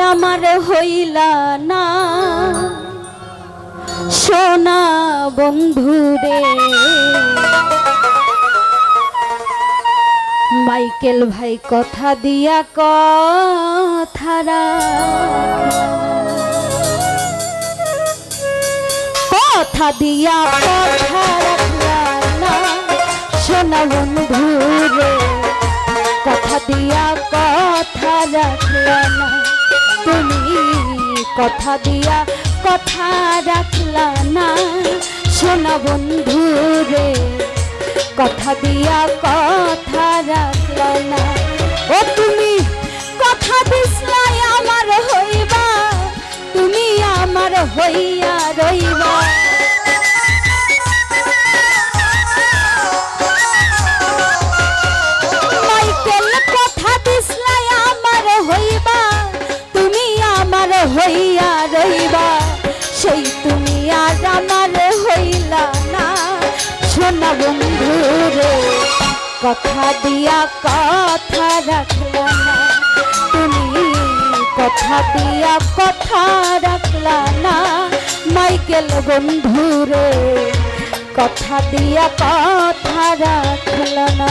আমার হইলা না। সোনা বন্ধু রে। মাইকেল ভাই কথা দিয়া কথারা কথা দিয়া কথা রাখলা না। সোনা বন্ধুরে কথা দিয়া কথা রাখলা না। তুমি কথা দিয়া কথা রাখলা না। সোনা বন্ধুরে কথা দিয়া কথা রাখলা না। ও তুমি, কথা দিসলাই আমার হইবা। তুমি আমার হইয়া রইবা। কথা দিয়া কথা রাখল না। তুমি কথা দিয়া কথা রাখল না। মাইকেল বন্ধু রে কথা দিয়া কথা রাখল না।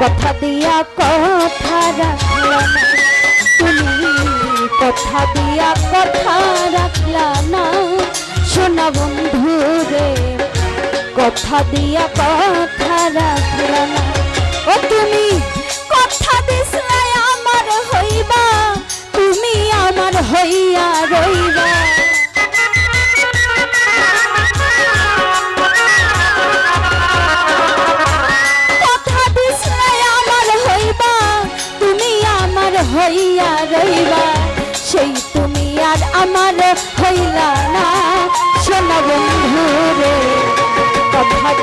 কথা দিয়া কথা রাখলা না। তুমি কথা দিয়া কথা রাখলা না। সোনা বন্ধু রে কথা দিয়া কথা রাখলা না। ও তুমি, কথা দিছিলে আমার হইবা। তুমি আমার হইয়া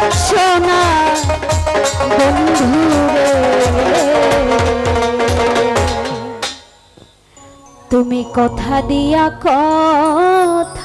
রে তুমি কথা দিয়া কথা